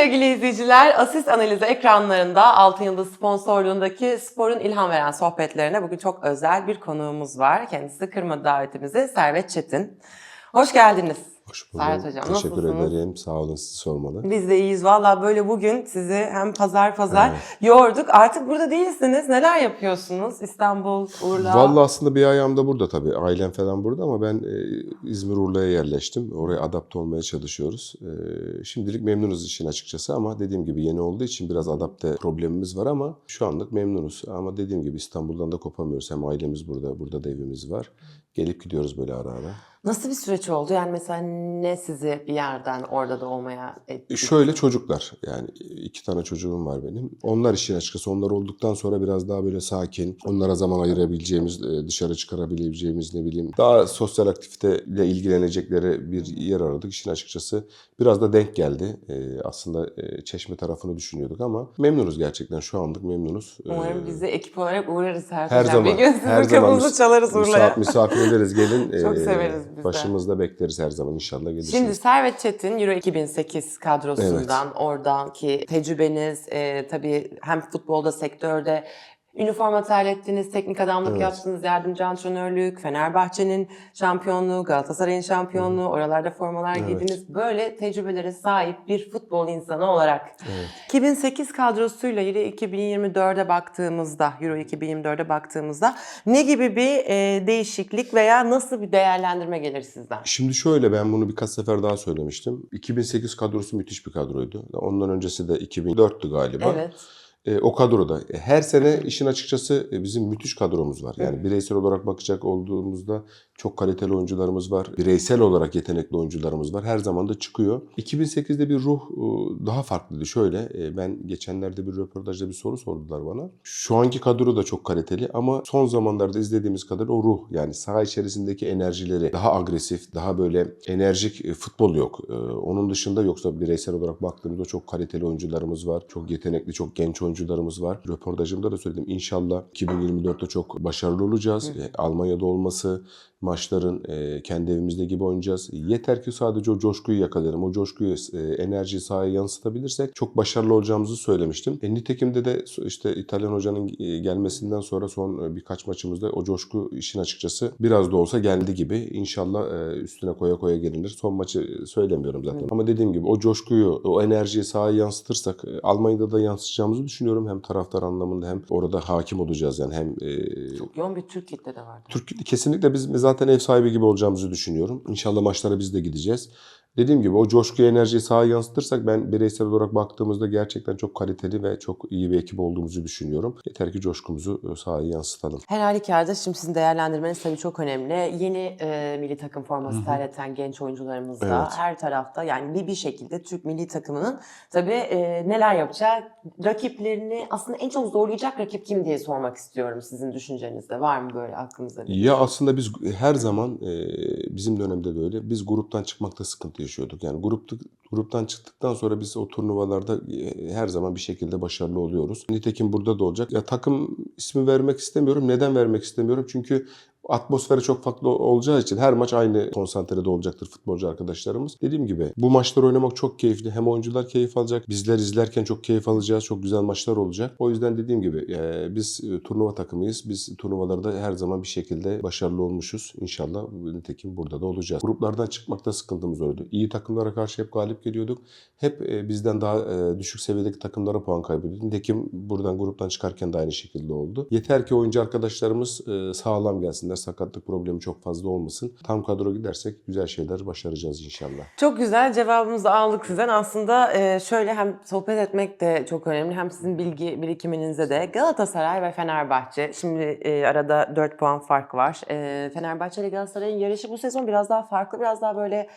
sevgili izleyiciler. Asist analizi ekranlarında Altın Yıldız sponsorluğundaki sporun ilham veren sohbetlerine bugün çok özel bir konuğumuz var. Kendisi kırmadı davetimizi Servet Çetin. Hoş geldiniz. Hoş bulduk. Serhat Hocam, Teşekkür nasılsınız? ederim. Sağ olun sizi sormalı. Biz de iyiyiz. Valla böyle bugün sizi hem pazar pazar Evet. yorduk. Artık burada değilsiniz. Neler yapıyorsunuz? İstanbul, Urla. Vallahi aslında bir ayağım da burada tabii. Ailem falan burada ama ben e, İzmir Urla'ya yerleştim. Oraya adapte olmaya çalışıyoruz. E, şimdilik memnunuz işin açıkçası ama dediğim gibi yeni olduğu için biraz adapte problemimiz var ama şu anlık memnunuz. Ama dediğim gibi İstanbul'dan da kopamıyoruz. Hem ailemiz burada, burada da evimiz var. Gelip gidiyoruz böyle ara ara. Nasıl bir süreç oldu? Yani mesela ne sizi bir yerden orada da olmaya etti? Şöyle çocuklar yani iki tane çocuğum var benim. Onlar işin açıkçası onlar olduktan sonra biraz daha böyle sakin, onlara zaman ayırabileceğimiz, e, dışarı çıkarabileceğimiz ne bileyim daha sosyal aktiviteyle ilgilenecekleri bir yer aradık. İşin açıkçası biraz da denk geldi. E, Aslında e, Çeşme tarafını düşünüyorduk ama memnunuz gerçekten şu anlık memnunuz. E, Umarım biz de ekip olarak uğrarız her, her zaman Bir gün sizin her zaman çalarız Urla'ya. misafir, misafir ederiz gelin. Çok E, severiz biz de. Başımızda bekleriz her zaman inşallah gelirsiniz. Şimdi Servet Çetin Euro 2008 kadrosundan oradaki tecrübeniz e, tabii hem futbolda sektörde üniforma terlettiniz, teknik adamlık Evet. yaptınız, yardımcı antrenörlük, Fenerbahçe'nin şampiyonluğu, Galatasaray'ın şampiyonluğu, oralarda formalar Evet. giydiniz. Böyle tecrübelere sahip bir futbol insanı olarak Evet. 2008 kadrosuyla Euro 2024'e baktığımızda, Euro 2024'e baktığımızda ne gibi bir e, değişiklik veya nasıl bir değerlendirme gelir sizden? Şimdi şöyle ben bunu birkaç sefer daha söylemiştim. 2008 kadrosu müthiş bir kadroydu. Ondan öncesi de 2004'tü galiba. Evet. E, o kadroda e, her sene işin açıkçası e, bizim müthiş kadromuz var. Yani bireysel olarak bakacak olduğumuzda çok kaliteli oyuncularımız var. Bireysel olarak yetenekli oyuncularımız var. Her zaman da çıkıyor. 2008'de bir ruh e, daha farklıydı. Şöyle e, ben geçenlerde bir röportajda bir soru sordular bana. Şu anki kadro da çok kaliteli ama son zamanlarda izlediğimiz kadar o ruh yani saha içerisindeki enerjileri daha agresif, daha böyle enerjik e, futbol yok. Onun dışında yoksa bireysel olarak baktığımızda çok kaliteli oyuncularımız var. Çok yetenekli, çok genç oyuncularımız var. Röportajımda da söyledim. İnşallah 2024'te çok başarılı olacağız. Almanya'da olması, maçların e, kendi evimizde gibi oynayacağız. Yeter ki sadece o coşkuyu yakalayalım. O coşkuyu, e, enerjiyi sahaya yansıtabilirsek çok başarılı olacağımızı söylemiştim. E, nitekim de de işte İtalyan hocanın e, gelmesinden sonra son birkaç maçımızda o coşku işin açıkçası biraz da olsa geldi gibi. İnşallah e, üstüne koya koya gelinir. Son maçı söylemiyorum zaten. Ama dediğim gibi o coşkuyu, o enerjiyi sahaya yansıtırsak e, Almanya'da da yansıtacağımızı düşünüyorum. Hem taraftar anlamında hem orada hakim olacağız yani hem e, Çok yoğun bir Türk kitle de vardı. Türk kesinlikle biz zaten ev sahibi gibi olacağımızı düşünüyorum. İnşallah maçlara biz de gideceğiz. Dediğim gibi o coşkuyu, enerjiyi sahaya yansıtırsak ben bireysel olarak baktığımızda gerçekten çok kaliteli ve çok iyi bir ekip olduğumuzu düşünüyorum. Yeter ki coşkumuzu e, sahaya yansıtalım. Her halükarda şimdi sizin değerlendirmeniz tabii çok önemli. Yeni e, milli takım forması terleten genç oyuncularımız da Evet. her tarafta yani bir bir şekilde Türk milli takımının tabii e, neler yapacağı, rakiplerini aslında en çok zorlayacak rakip kim diye sormak istiyorum sizin düşüncenizde. Var mı böyle aklınızda bir? Ya aslında biz her zaman e, bizim dönemde de öyle. Biz gruptan çıkmakta sıkıntı yaşıyorduk. Yani grupta, gruptan çıktıktan sonra biz o turnuvalarda e, her zaman bir şekilde başarılı oluyoruz. Nitekim burada da olacak. Ya takım ismi vermek istemiyorum. Neden vermek istemiyorum? Çünkü atmosferi çok farklı olacağı için her maç aynı konsantrede olacaktır futbolcu arkadaşlarımız. Dediğim gibi bu maçları oynamak çok keyifli. Hem oyuncular keyif alacak. Bizler izlerken çok keyif alacağız. Çok güzel maçlar olacak. O yüzden dediğim gibi e, biz e, turnuva takımıyız. Biz turnuvalarda her zaman bir şekilde başarılı olmuşuz. İnşallah nitekim burada da olacağız. Gruplardan çıkmakta sıkıntımız oldu. İyi takımlara karşı hep galip geliyorduk. Hep e, bizden daha e, düşük seviyedeki takımlara puan kaybediyorduk. Nitekim buradan gruptan çıkarken de aynı şekilde oldu. Yeter ki oyuncu arkadaşlarımız e, sağlam gelsinler. Sakatlık problemi çok fazla olmasın. Tam kadro gidersek güzel şeyler başaracağız inşallah. Çok güzel cevabımızı aldık sizden. Aslında e, şöyle hem sohbet etmek de çok önemli hem sizin bilgi birikiminizde de Galatasaray ve Fenerbahçe. Şimdi e, arada 4 puan fark var. E, Fenerbahçe ile Galatasaray'ın yarışı bu sezon biraz daha farklı, biraz daha böyle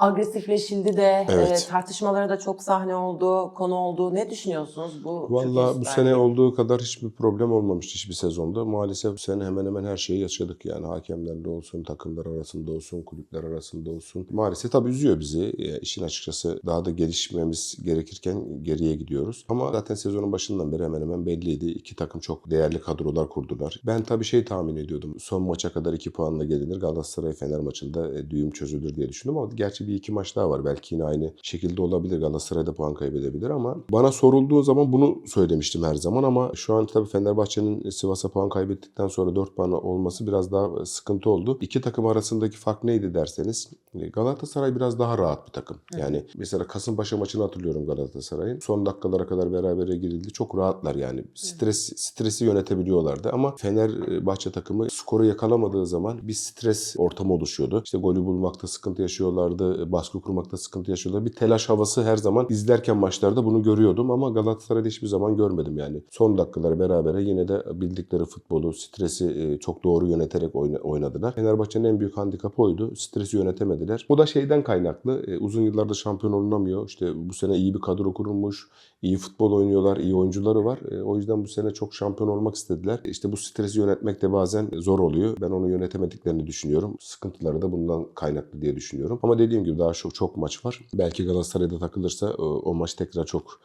agresifleşildi de Evet. e, tartışmalara da çok sahne oldu, konu oldu. Ne düşünüyorsunuz bu? Valla bu sene olduğu kadar hiçbir problem olmamıştı hiçbir sezonda. Maalesef bu sene hemen hemen her şeyi yaşadık yani hakemlerle olsun, takımlar arasında olsun, kulüpler arasında olsun. Maalesef tabii üzüyor bizi. E, işin açıkçası daha da gelişmemiz gerekirken geriye gidiyoruz. Ama zaten sezonun başından beri hemen hemen belliydi. İki takım çok değerli kadrolar kurdular. Ben tabii şey tahmin ediyordum. Son maça kadar iki puanla gelinir. Galatasaray Fener maçında e, düğüm çözülür diye düşündüm ama gerçi bir iki maç daha var. Belki yine aynı şekilde olabilir. Galatasaray'da puan kaybedebilir ama bana sorulduğu zaman bunu söylemiştim her zaman ama şu an tabii Fenerbahçe'nin Sivas'a puan kaybettikten sonra 4 puan olması biraz daha sıkıntı oldu. İki takım arasındaki fark neydi derseniz e, Galatasaray biraz daha rahat bir takım. Yani mesela Kasımpaşa maçını hatırlıyorum Galatasaray'ın. Son dakikalara kadar berabere girildi. Çok rahatlar yani. Stres stresi yönetebiliyorlardı ama Fenerbahçe takımı skoru yakalamadığı zaman bir stres ortamı oluşuyordu. İşte golü bulmakta sıkıntı yaşıyorlardı, baskı kurmakta sıkıntı yaşıyorlardı. Bir telaş havası her zaman izlerken maçlarda bunu görüyordum ama Galatasaray'da hiçbir zaman görmedim yani. Son dakikaları berabere yine de bildikleri futbolu, stresi e, çok doğru yöneterek oyna- oynadılar. Fenerbahçe'nin en büyük handikapı oydu. Stresi yönetemediler. Bu da şeyden kaynaklı. e, Uzun yıllardır şampiyon olunamıyor. İşte bu sene iyi bir kadro kurulmuş. İyi futbol oynuyorlar, iyi oyuncuları var. E, O yüzden bu sene çok şampiyon olmak istediler. İşte bu stresi yönetmek de bazen zor oluyor. Ben onu yönetemediklerini düşünüyorum. Sıkıntıları da bundan kaynaklı diye düşünüyorum. Ama dediğim gibi daha çok çok maç var. Belki Galatasaray'da takılırsa o, o maç tekrar çok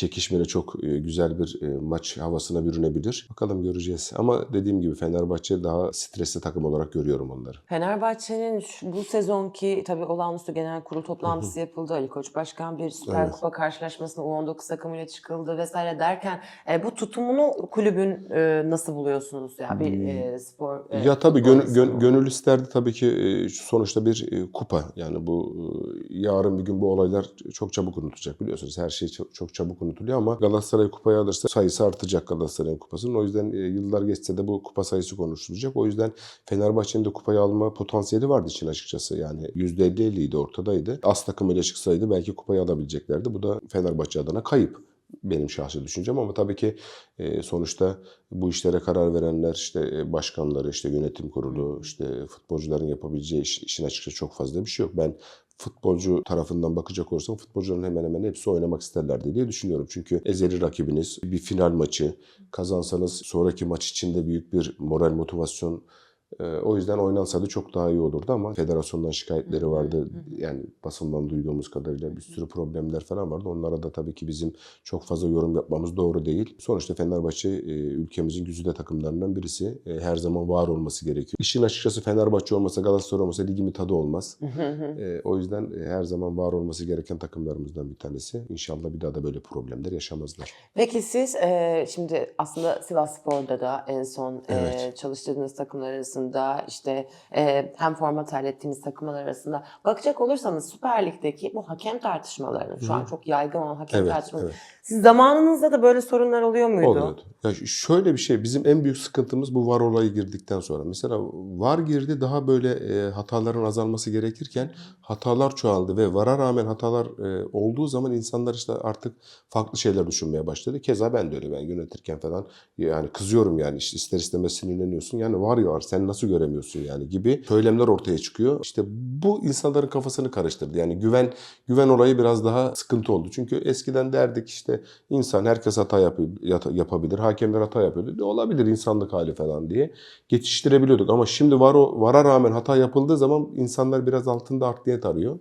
çekişmeli çok e, güzel bir e, maç havasına bürünebilir. Bakalım göreceğiz. Ama dediğim gibi Fenerbahçe daha stresli takım olarak görüyorum onları. Fenerbahçe'nin bu sezonki tabii olağanüstü genel kurul toplantısı yapıldı. Ali Koç Başkan bir Süper Evet. Kupa karşılaşmasına U19 takımıyla çıkıldı vesaire derken e, bu tutumunu kulübün e, nasıl buluyorsunuz ya bir e, spor e, Hmm. ya tabii gön- gön- gönül isterdi tabii ki e, sonuçta bir e, kupa. Yani bu e, yarın bir gün bu olaylar çok çabuk unutulacak biliyorsunuz. Her şey çok, çok çabuk unutuluyor ama Galatasaray kupayı alırsa sayısı artacak Galatasaray'ın kupasının. O yüzden e, yıllar geçse de bu kupa sayısı konuşulacak. O yüzden Fenerbahçe'nin de kupayı alma potansiyeli vardı için açıkçası. Yani %50-50'ydi ortadaydı. Az takımıyla çıksaydı belki kupayı alabileceklerdi. Bu da Fenerbahçe adına kayıp benim şahsi düşüncem ama tabii ki e, sonuçta bu işlere karar verenler işte e, başkanları işte yönetim kurulu işte futbolcuların yapabileceği iş- işin açıkçası çok fazla bir şey yok. Ben futbolcu tarafından bakacak olursam futbolcuların hemen hemen hepsi oynamak isterlerdi diye düşünüyorum. Çünkü ezeli rakibiniz bir final maçı kazansanız sonraki maç içinde büyük bir moral motivasyon o yüzden oynansaydı çok daha iyi olurdu ama federasyondan şikayetleri vardı. Yani basından duyduğumuz kadarıyla bir sürü problemler falan vardı. Onlara da tabii ki bizim çok fazla yorum yapmamız doğru değil. Sonuçta Fenerbahçe e, ülkemizin güzide takımlarından birisi. E, Her zaman var olması gerekiyor. İşin açıkçası Fenerbahçe olmasa Galatasaray olmasa ligimin tadı olmaz. E, O yüzden her zaman var olması gereken takımlarımızdan bir tanesi. İnşallah bir daha da böyle problemler yaşamazlar. Peki siz şimdi aslında Sivas Spor'da da en son Evet. çalıştığınız takımlar arasında işte e, hem format hallettiğiniz takımlar arasında bakacak olursanız Süper Lig'deki bu hakem tartışmalarının şu an çok yaygın olan hakem Evet, tartışmaları. evet. Siz zamanınızda da böyle sorunlar oluyor muydu? Oluyordu. Ya ş- şöyle bir şey bizim en büyük sıkıntımız bu var olayı girdikten sonra. Mesela var girdi daha böyle e, hataların azalması gerekirken hatalar çoğaldı ve vara rağmen hatalar e, olduğu zaman insanlar işte artık farklı şeyler düşünmeye başladı. Keza ben de öyle ben yönetirken falan yani kızıyorum yani işte ister istemez sinirleniyorsun. Yani var ya var sen nasıl göremiyorsun yani gibi söylemler ortaya çıkıyor. İşte bu insanların kafasını karıştırdı. Yani güven güven olayı biraz daha sıkıntı oldu. Çünkü eskiden derdik işte insan herkes hata yapıyor, yapabilir. Hakemler hata yapıyordu. De olabilir insanlık hali falan diye geçiştirebiliyorduk. Ama şimdi var o vara rağmen hata yapıldığı zaman insanlar biraz altında art niyet arıyor.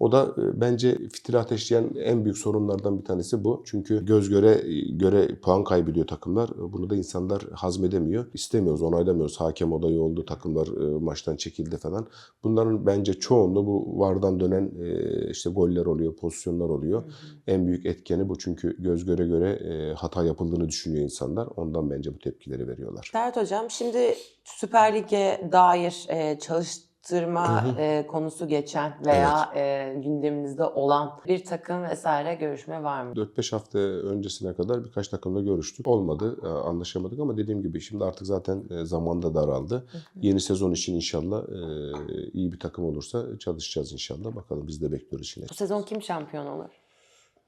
O da e, bence fitil ateşleyen en büyük sorunlardan bir tanesi bu. Çünkü göz göre göre puan kaybediyor takımlar. Bunu da insanlar hazmedemiyor. İstemiyoruz, onaylamıyoruz. Hakem odayı oldu, takımlar e, maçtan çekildi falan. Bunların bence çoğunluğu bu vardan dönen e, işte goller oluyor, pozisyonlar oluyor. En büyük etkeni bu. Çünkü göz göre göre e, hata yapıldığını düşünüyor insanlar. Ondan bence bu tepkileri veriyorlar. Serhat Hocam şimdi Süper Lig'e dair çalıştırma e, konusu geçen veya e, gündeminizde olan bir takım vesaire görüşme var mı? 4-5 hafta öncesine kadar birkaç takımla görüştük. Olmadı, anlaşamadık ama dediğim gibi şimdi artık zaten e, zaman da daraldı. Yeni sezon için inşallah e, iyi bir takım olursa çalışacağız inşallah. Bakalım biz de bekliyoruz yine. Bu sezon kim şampiyon olur?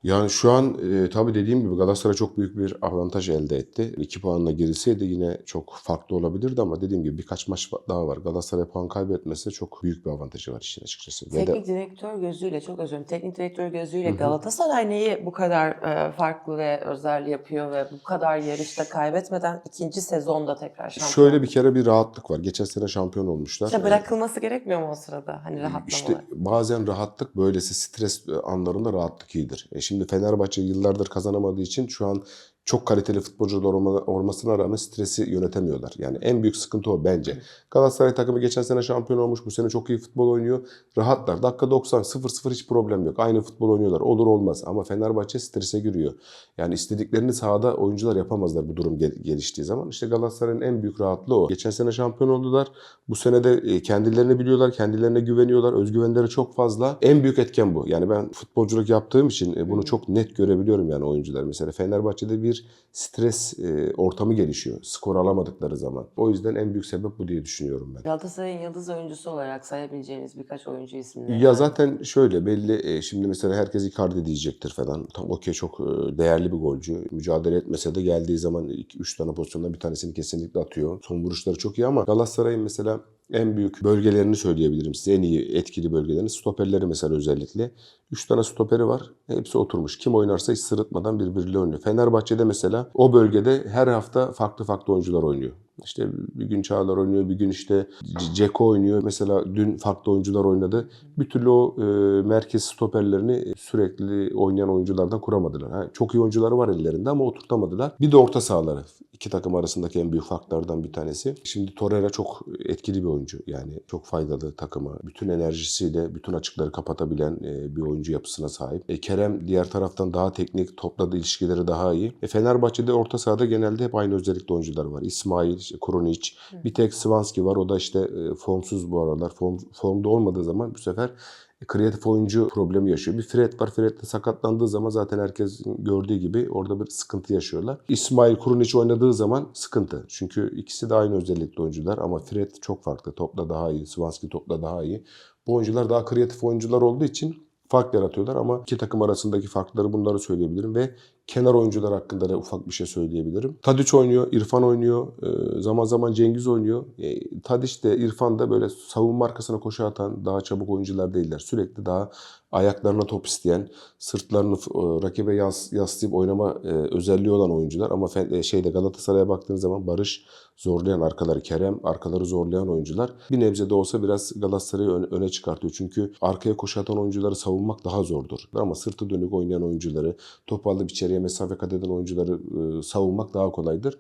Yani şu an e, tabii dediğim gibi Galatasaray çok büyük bir avantaj elde etti. 2 puanla girilseydi yine çok farklı olabilirdi ama dediğim gibi birkaç maç daha var. Galatasaray puan kaybetmese çok büyük bir avantajı var işin açıkçası. Ve de- Teknik direktör gözüyle çok özür dilerim. Teknik direktör gözüyle Galatasaray neyi bu kadar e, farklı ve özel yapıyor ve bu kadar yarışta kaybetmeden ikinci sezonda tekrar şampiyon. Şöyle bir kere bir rahatlık var. Geçen sene şampiyon olmuşlar. İşte E, bırakılması gerekmiyor mu o sırada? Hani rahatlamalar. İşte bazen rahatlık böylesi stres anlarında rahatlık iyidir. E şimdi Fenerbahçe yıllardır kazanamadığı için şu an çok kaliteli futbolcular olma- olmasına rağmen stresi yönetemiyorlar. Yani en büyük sıkıntı o bence. Galatasaray takımı geçen sene şampiyon olmuş. Bu sene çok iyi futbol oynuyor. Rahatlar. Dakika 90 0-0 hiç problem yok. Aynı futbol oynuyorlar. Olur olmaz. Ama Fenerbahçe strese giriyor. Yani istediklerini sahada oyuncular yapamazlar bu durum gel- geliştiği zaman. İşte Galatasaray'ın en büyük rahatlığı o. Geçen sene şampiyon oldular. Bu sene de e, kendilerini biliyorlar. Kendilerine güveniyorlar. Özgüvenleri çok fazla. En büyük etken bu. Yani ben futbolculuk yaptığım için e, bunu çok net görebiliyorum yani oyuncular. Mesela Fenerbahçe'de bir stres e, ortamı gelişiyor. Skor alamadıkları zaman. O yüzden en büyük sebep bu diye düşünüyorum ben. Galatasaray'ın yıldız oyuncusu olarak sayabileceğiniz birkaç oyuncu isimleri. Ya zaten şöyle belli e, şimdi mesela herkes Icardi diyecektir falan. Tam okey çok e, değerli bir golcü. Mücadele etmese de geldiği zaman 3 tane pozisyonda bir tanesini kesinlikle atıyor. Son vuruşları çok iyi ama Galatasaray'ın mesela en büyük bölgelerini söyleyebilirim size. En iyi etkili bölgelerini. Stoperleri mesela özellikle. 3 tane stoperi var. Hepsi oturmuş. Kim oynarsa hiç sırıtmadan birbiriyle oynuyor. Fenerbahçe'de mesela o bölgede her hafta farklı farklı oyuncular oynuyor. İşte bir gün Çağlar oynuyor, bir gün işte Ceko oynuyor. Mesela dün farklı oyuncular oynadı. Bir türlü o e, merkez stoperlerini sürekli oynayan oyunculardan kuramadılar. Ha, çok iyi oyuncuları var ellerinde ama oturtamadılar. Bir de orta sahaları. İki takım arasındaki en büyük farklardan bir tanesi. Şimdi Torreira çok etkili bir oyuncu. Yani çok faydalı takıma. Bütün enerjisiyle bütün açıkları kapatabilen e, bir oyuncu yapısına sahip. E, Kerem diğer taraftan daha teknik, topla ilişkileri daha iyi. E, Fenerbahçe'de orta sahada genelde hep aynı özellikli oyuncular var. İsmail, işte Krunic, bir tek Svanski var. O da işte e, formsuz bu aralar. Form, formda olmadığı zaman bu sefer kreatif oyuncu problemi yaşıyor. Bir Fred var. Fred de sakatlandığı zaman zaten herkes gördüğü gibi orada bir sıkıntı yaşıyorlar. İsmail Krunic oynadığı zaman sıkıntı. Çünkü ikisi de aynı özellikli oyuncular ama Fred çok farklı. Topla daha iyi. Svanski topla daha iyi. Bu oyuncular daha kreatif oyuncular olduğu için fark yaratıyorlar ama iki takım arasındaki farkları bunları söyleyebilirim ve kenar oyuncular hakkında da ufak bir şey söyleyebilirim. Tadiç oynuyor, İrfan oynuyor, e, zaman zaman Cengiz oynuyor. E, Tadiç de İrfan da böyle savunma arkasına koşu atan daha çabuk oyuncular değiller. Sürekli daha ayaklarına top isteyen, sırtlarını e, rakibe yas, yaslayıp oynama özelliği olan oyuncular ama şeyde Galatasaray'a baktığınız zaman Barış zorlayan arkaları, Kerem arkaları zorlayan oyuncular. Bir nebze de olsa biraz Galatasaray'ı öne, çıkartıyor. Çünkü arkaya koşu atan oyuncuları savunmak daha zordur. Ama sırtı dönük oynayan oyuncuları, top alıp içeriye mesafe kat eden oyuncuları e, savunmak daha kolaydır.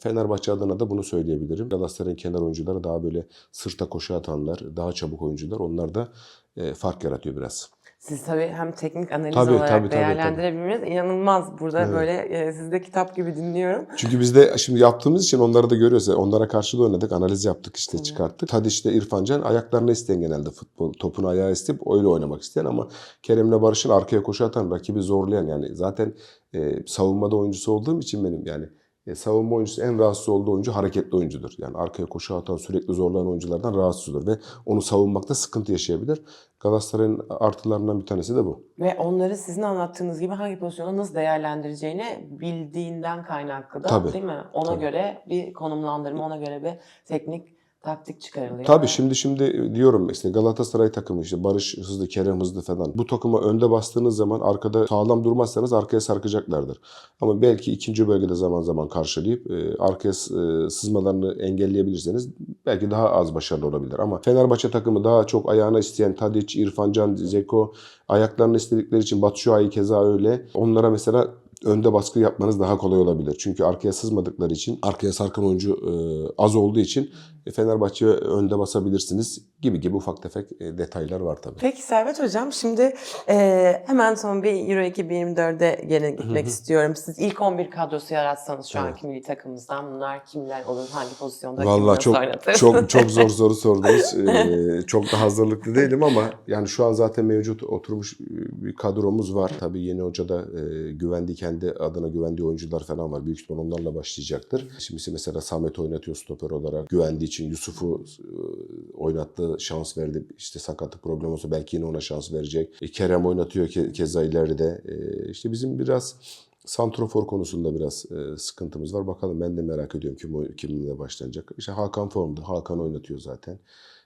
Fenerbahçe adına da bunu söyleyebilirim. Galatasaray'ın kenar oyuncuları daha böyle sırta koşu atanlar, daha çabuk oyuncular. Onlar da e, fark yaratıyor biraz. Siz tabii hem teknik analiz Tabii, olarak tabii, tabii, değerlendirebilmeniz inanılmaz. Burada Evet. böyle e, sizi de kitap gibi dinliyorum. Çünkü biz de şimdi yaptığımız için onları da görüyoruz. Onlara karşı da oynadık, analiz yaptık işte çıkarttık. Tadiç'te İrfan Can ayaklarına isteyen genelde futbol, topunu ayağa isteyip öyle oynamak isteyen ama Kerem'le Barış'ın arkaya koşu atan, rakibi zorlayan yani zaten e, savunmada oyuncusu olduğum için benim yani e, savunma oyuncusu en rahatsız olduğu oyuncu hareketli oyuncudur. Yani arkaya koşu atan, sürekli zorlayan oyunculardan rahatsız olur ve onu savunmakta sıkıntı yaşayabilir. Galatasaray'ın artılarından bir tanesi de bu. Ve onları sizin anlattığınız gibi hangi pozisyonda nasıl değerlendireceğini bildiğinden kaynaklı da Tabii, değil mi? Ona tabii. göre bir konumlandırma, ona göre bir teknik taktik çıkarılıyor. Tabii şimdi şimdi diyorum işte Galatasaray takımı işte Barış hızlı, Kerem hızlı falan. Bu takıma önde bastığınız zaman arkada sağlam durmazsanız arkaya sarkacaklardır. Ama belki ikinci bölgede zaman zaman karşılayıp e, arkaya e, sızmalarını engelleyebilirseniz belki daha az başarılı olabilir. Ama Fenerbahçe takımı daha çok ayağına isteyen Tadic, İrfan Can, Zeko ayaklarını istedikleri için Batshuayi keza öyle. Onlara mesela önde baskı yapmanız daha kolay olabilir. Çünkü arkaya sızmadıkları için, arkaya sarkan oyuncu e, az olduğu için e, Fenerbahçe'ye önde basabilirsiniz gibi gibi ufak tefek e, detaylar var tabii. Peki Servet Hocam şimdi e, hemen son bir Euro 2024'e gene gitmek istiyorum. Siz ilk 11 kadrosu yaratsanız şu Evet. anki milli takımımızdan bunlar kimler olur? Hangi pozisyonda Vallahi çok oynatır? çok çok zor soru sordunuz. Ee, çok da hazırlıklı değilim ama yani şu an zaten mevcut oturmuş bir kadromuz var. Tabii yeni hoca da e, güvendiği kendi adına güvendiği oyuncular falan var. Büyük ihtimal onlarla başlayacaktır. Şimdi mesela Samet oynatıyor stoper olarak. Güvendiği için Yusuf'u e, oynattı, şans verdi. İşte sakatlık problemi olsa belki yine ona şans verecek. E, Kerem oynatıyor ke, keza ileride. E, işte bizim biraz Santrofor konusunda biraz e, sıkıntımız var. Bakalım ben de merak ediyorum kim kiminle başlanacak. İşte Hakan formda. Hakan oynatıyor zaten.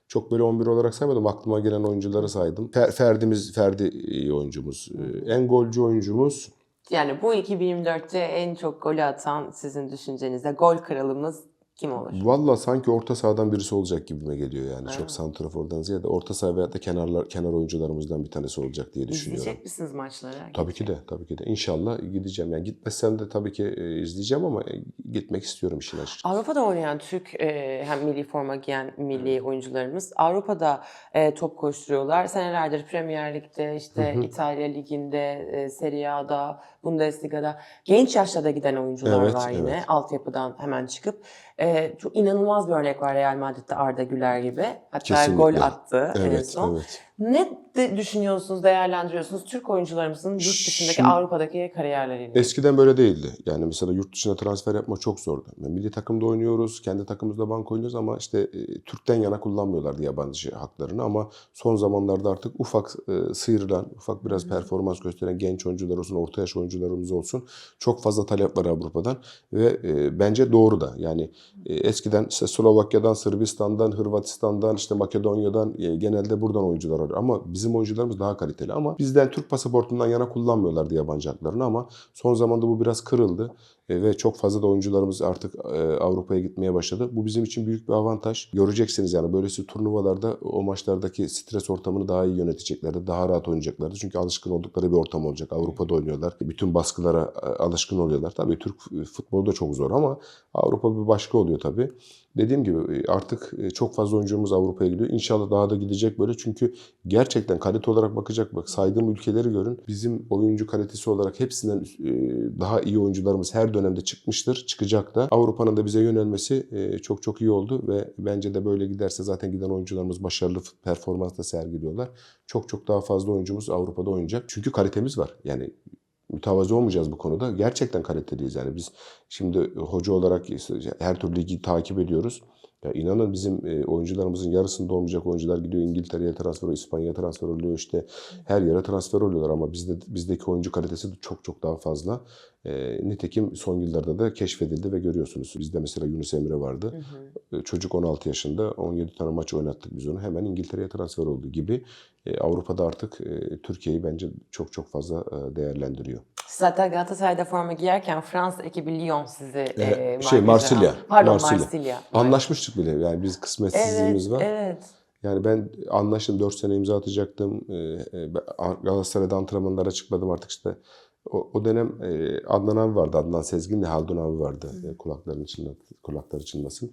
Çok böyle 11 olarak saymadım. Aklıma gelen oyuncuları saydım. Fer- Ferdi'miz, Ferdi oyuncumuz. En golcü oyuncumuz Yani bu 2024'te en çok golü atan sizin düşüncenizde gol kralımız kim olur? Valla sanki orta sahadan birisi olacak gibime geliyor yani. Çok santrafordan ziyade orta saha veyahut da kenarlar, kenar oyuncularımızdan bir tanesi olacak diye düşünüyorum. İzleyecek misiniz maçları? Tabii ki de, tabii ki de. İnşallah gideceğim. Yani gitmezsem de tabii ki e, izleyeceğim ama e, gitmek istiyorum işin açıkçası. Avrupa'da oynayan Türk e, hem milli forma giyen milli oyuncularımız Avrupa'da e, top koşturuyorlar. Senelerdir Premier Lig'de, işte İtalya Ligi'nde, e, Serie A'da, Bundesliga'da genç yaşta da giden oyuncular Evet, var yine evet. altyapıdan hemen çıkıp. E, çok inanılmaz bir örnek var Real Madrid'de Arda Güler gibi. Hatta Kesinlikle. gol attı en Evet, son. evet. Ne de düşünüyorsunuz, değerlendiriyorsunuz Türk oyuncularımızın yurt dışındaki Şimdi- Avrupa'daki kariyerleriyle? Eskiden böyle değildi. Yani mesela yurt dışına transfer yapmak çok zordu. Yani milli takımda oynuyoruz, kendi takımımızda bank oynuyoruz ama işte e, Türk'ten yana kullanmıyorlardı yabancı haklarını ama son zamanlarda artık ufak e, sıyrılan, ufak biraz performans gösteren genç oyuncular olsun, orta yaş oyuncularımız olsun çok fazla talep var Avrupa'dan ve e, bence doğru da. Yani e, eskiden işte Slovakya'dan, Sırbistan'dan, Hırvatistan'dan, işte Makedonya'dan e, genelde buradan oyuncular arıyor. Ama bizim oyuncularımız daha kaliteli ama bizden Türk pasaportundan yana kullanmıyorlardı yabancı haklarını ama son zamanda bu biraz kırıldı. E, ve çok fazla da oyuncularımız artık e, Avrupa'ya gitmeye başladı. Bu bizim için büyük bir avantaj. Göreceksiniz yani böylesi turnuvalarda o maçlardaki stres ortamını daha iyi yöneteceklerdi. Daha rahat oynayacaklardı. Çünkü alışkın oldukları bir ortam olacak. Avrupa'da oynuyorlar. Bütün baskılara e, alışkın oluyorlar. Tabii Türk futbolu da çok zor ama Avrupa bir başka oluyor tabii. Dediğim gibi artık çok fazla oyuncumuz Avrupa'ya gidiyor. İnşallah daha da gidecek böyle. Çünkü gerçekten kalite olarak bakacak bak saydığım ülkeleri görün. Bizim oyuncu kalitesi olarak hepsinden daha iyi oyuncularımız her dönemde çıkmıştır. Çıkacak da. Avrupa'nın da bize yönelmesi e, çok çok iyi oldu ve bence de böyle giderse zaten giden oyuncularımız başarılı performans da sergiliyorlar. Çok çok daha fazla oyuncumuz Avrupa'da oynayacak. Çünkü kalitemiz var. Yani mütevazı olmayacağız bu konuda. Gerçekten kaliteliyiz yani biz şimdi hoca olarak her türlü ligi takip ediyoruz. Ya inanın bizim e, oyuncularımızın yarısında olmayacak oyuncular gidiyor İngiltere'ye transfer oluyor, İspanya'ya transfer oluyor işte her yere transfer oluyorlar ama bizde bizdeki oyuncu kalitesi çok çok daha fazla. E, nitekim son yıllarda da keşfedildi ve görüyorsunuz. Bizde mesela Yunus Emre vardı. E, Çocuk 16 yaşında 17 tane maç oynattık biz onu. Hemen İngiltere'ye transfer oldu gibi. E, Avrupa'da artık e, Türkiye'yi bence çok çok fazla e, değerlendiriyor. Zaten Galatasaray'da forma giyerken Fransa ekibi Lyon sizi Ee, e, şey, Marsilya-. Pardon Marsilya. Marsilya. Anlaşmıştık bile yani biz kısmetsizliğimiz Evet, var. evet. Yani ben anlaştım 4 sene imza atacaktım. E, Galatasaray'da antrenmanlara çıkmadım artık işte. O, o dönem e, Adnan abi vardı. Adnan Sezgin de Haldun abi vardı. E, kulakların içinde, kulakları çınlasın.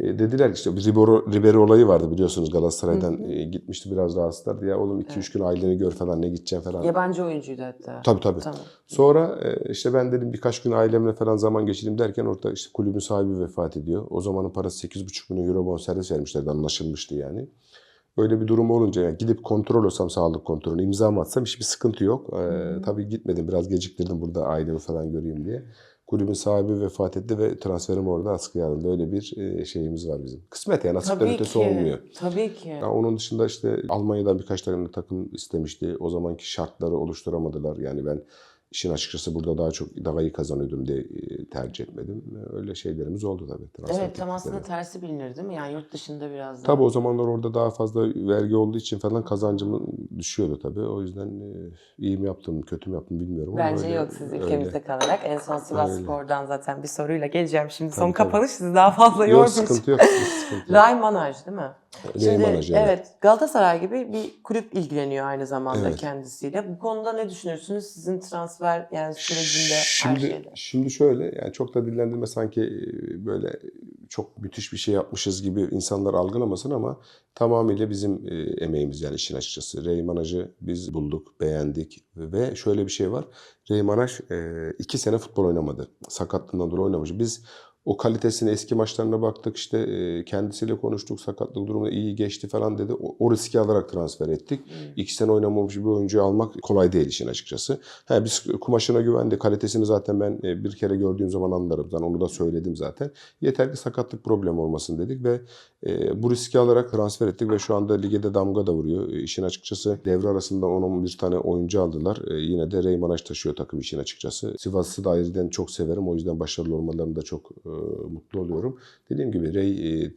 E, dediler ki işte Ribeiro, Ribeiro olayı vardı biliyorsunuz Galatasaray'dan e, gitmişti biraz rahatsızlardı. Ya oğlum 2-3 gün aileni gör falan ne gideceğim falan. Yabancı oyuncuydu hatta. Tabii tabii. Tamam. Sonra e, işte ben dedim birkaç gün ailemle falan zaman geçireyim derken orada işte kulübün sahibi vefat ediyor. O zamanın parası 8,5 milyon euro bonservis vermişlerdi anlaşılmıştı yani. Öyle bir durum olunca yani gidip kontrol olsam sağlık kontrolü imza mı atsam hiçbir sıkıntı yok. Ee, tabii gitmedim biraz geciktirdim burada ailemi falan göreyim diye. Kulübün sahibi vefat etti ve transferim orada askıya alındı. Öyle bir e, şeyimiz var bizim. Kısmet yani nasipten ötesi ki. olmuyor. Tabii ki. Ya onun dışında işte Almanya'dan birkaç tane takım istemişti. O zamanki şartları oluşturamadılar. Yani ben işin açıkçası burada daha çok daha iyi kazanıyordum diye e, tercih etmedim. Öyle şeylerimiz oldu tabii. transfer Evet tam aslında tersi bilinir değil mi? Yani yurt dışında biraz daha. Tabii o zamanlar orada daha fazla vergi olduğu için falan kazancım düşüyordu tabii. O yüzden e, iyi mi yaptım, kötü mü yaptım bilmiyorum ama Bence öyle- yok siz öyle. ülkemizde kalarak. En son Sivas Öyle. Spor'dan zaten bir soruyla geleceğim. Şimdi son Tabii, tabii. kapanış sizi daha fazla Yok yormayacağım. sıkıntı yok. sıkıntı yok. Ray Manaj değil mi? Şimdi evet. Galatasaray gibi bir kulüp ilgileniyor aynı zamanda Evet. kendisiyle. Bu konuda ne düşünürsünüz? Sizin transfer yani sürecinde her Şimdi, şeyde. şimdi şöyle yani çok da dillendirme sanki e, böyle çok müthiş bir şey yapmışız gibi insanlar algılamasın ama tamamıyla bizim e, emeğimiz yani işin açıkçası. Reymanaj'ı biz bulduk, beğendik ve şöyle bir şey var. Reymanaj e, iki sene futbol oynamadı. Sakatlığından dolayı oynamamış. Biz o kalitesine eski maçlarına baktık işte e, kendisiyle konuştuk sakatlık durumu iyi geçti falan dedi. O, o riski alarak transfer ettik. İki sene oynamamış bir oyuncuyu almak kolay değil işin açıkçası. Ha, biz kumaşına güvendik. Kalitesini zaten ben e, bir kere gördüğüm zaman anlarım. Ben onu da söyledim zaten. Yeter ki sakatlık problemi olmasın dedik ve e, bu riski alarak transfer ettik ve şu anda ligede damga da vuruyor. E, işin açıkçası devre arasında 10-11 tane oyuncu aldılar. E, yine de Reymanaj taşıyor takım işin açıkçası. Sivas'ı da ayrıca çok severim. O yüzden başarılı olmalarını da çok e, mutlu oluyorum. Dediğim gibi Rey e,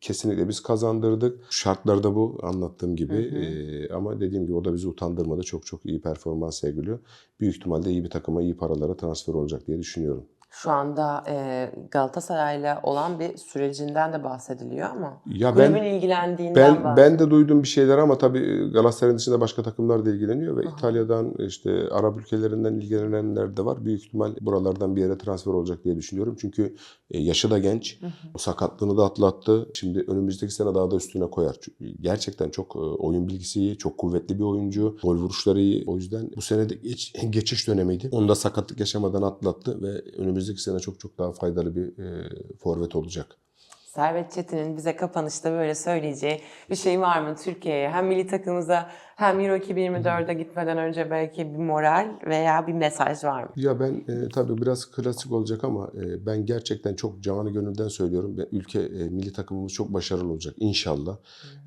kesinlikle biz kazandırdık. Şartlarda bu anlattığım gibi. E, ama dediğim gibi o da bizi utandırmadı. Çok çok iyi performans sergiliyor. Büyük ihtimalle iyi bir takıma iyi paralara transfer olacak diye düşünüyorum. Şu anda e, Galatasaray'la olan bir sürecinden de bahsediliyor ama Ya kulübün ben ilgilendiğinden ben bahsediyor. ben de duydum bir şeyler ama tabii Galatasaray'ın dışında başka takımlar da ilgileniyor ve İtalya'dan işte Arap ülkelerinden ilgilenenler de var. Büyük ihtimal buralardan bir yere transfer olacak diye düşünüyorum. Çünkü yaşı da genç. O sakatlığını da atlattı. Şimdi önümüzdeki sene daha da üstüne koyar. Çünkü Gerçekten çok oyun bilgisi iyi, çok kuvvetli bir oyuncu. Gol vuruşları iyi. O yüzden bu sene de geç- geçiş dönemiydi. Onu da sakatlık yaşamadan atlattı ve önümüzdeki sene çok çok daha faydalı bir e, forvet olacak. Servet Çetin'in bize kapanışta böyle söyleyeceği bir şey var mı Türkiye'ye? Hem milli takımımıza hem Euro 2024'e gitmeden önce belki bir moral veya bir mesaj var mı? Ya ben e, tabii biraz klasik olacak ama e, ben gerçekten çok canı gönülden söylüyorum. Ben, ülke e, milli takımımız çok başarılı olacak inşallah.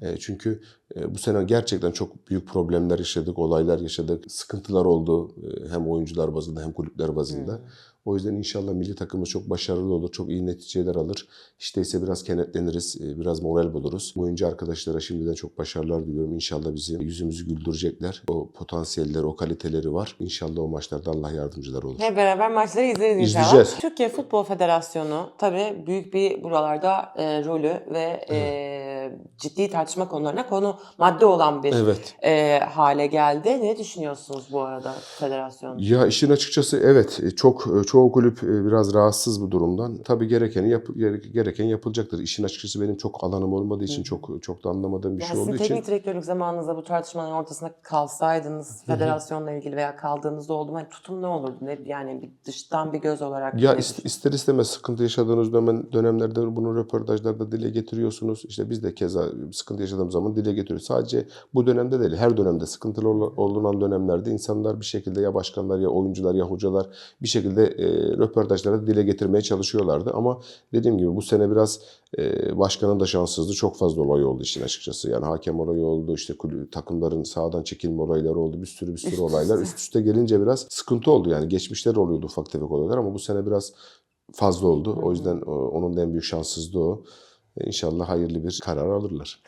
E, çünkü e, bu sene gerçekten çok büyük problemler yaşadık, olaylar yaşadık, sıkıntılar oldu e, hem oyuncular bazında hem kulüpler bazında. O yüzden inşallah milli takımımız çok başarılı olur, çok iyi neticeler alır. İşte ise biraz kenetleniriz, e, biraz moral buluruz. Oyuncu arkadaşlara şimdiden çok başarılar diliyorum. İnşallah bizi yüzümüzü güldürecekler. O potansiyelleri, o kaliteleri var. İnşallah o maçlarda Allah yardımcılar olur. Hep beraber maçları izleriz inşallah. İzleyeceğiz. Türkiye Futbol Federasyonu tabii büyük bir buralarda e, rolü ve e, ciddi tartışma konularına konu madde olan bir Evet. e, hale geldi. Ne düşünüyorsunuz bu arada federasyon? Ya işin açıkçası evet e, çok e, çoğu kulüp e, biraz rahatsız bu durumdan. Tabii gerekeni yap, gere- gereken yapılacaktır. İşin açıkçası benim çok alanım olmadığı için çok çok da anlamadığım bir Yani şey sizin olduğu teknik için. direktörlük zamanınızda bu tartışmaların ortasında kalsaydınız federasyonla ilgili veya kaldığınızda oldu mu? Hani tutum ne olurdu? Ne, yani bir dıştan bir göz olarak. Ya ne ist- ister istemez sıkıntı yaşadığınız dönem, dönemlerde bunu röportajlarda dile getiriyorsunuz. İşte biz de keza sıkıntı yaşadığımız zaman dile getiriyoruz. Sadece bu dönemde değil, her dönemde sıkıntılı ol- olunan dönemlerde insanlar bir şekilde ya başkanlar ya oyuncular ya hocalar bir şekilde e, röportajlarda dile getirmeye çalışıyorlardı. Ama dediğim gibi bu sene biraz e, başkanın da şanssızlığı çok fazla olay oldu işin açıkçası. Yani hakem olayı oldu, işte takımların sağdan çekilme olayları oldu, bir sürü bir sürü Üst olaylar. Üst üste gelince biraz sıkıntı oldu yani. Geçmişler oluyordu ufak tefek olaylar ama bu sene biraz fazla oldu. O yüzden o- onun da en büyük şanssızlığı o. E, İnşallah hayırlı bir karar alırlar.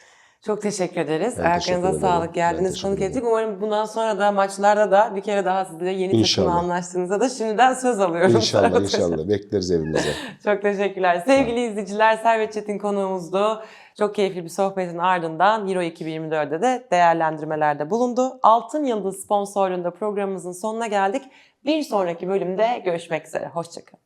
Çok teşekkür ederiz. Ben teşekkür Ayaklarınıza ederim. sağlık. Geldiniz konuk ettik. Umarım bundan sonra da maçlarda da bir kere daha sizle yeni takımla İnşallah. anlaştığınızda da şimdiden söz alıyorum. İnşallah Serhat inşallah bekleriz evimize. Çok teşekkürler. Sevgili izleyiciler, Servet Çetin konuğumuzdu. Çok keyifli bir sohbetin ardından Euro 2024'de de değerlendirmelerde bulundu. Altın Yıldız sponsorluğunda programımızın sonuna geldik. Bir sonraki bölümde görüşmek üzere. Hoşçakalın.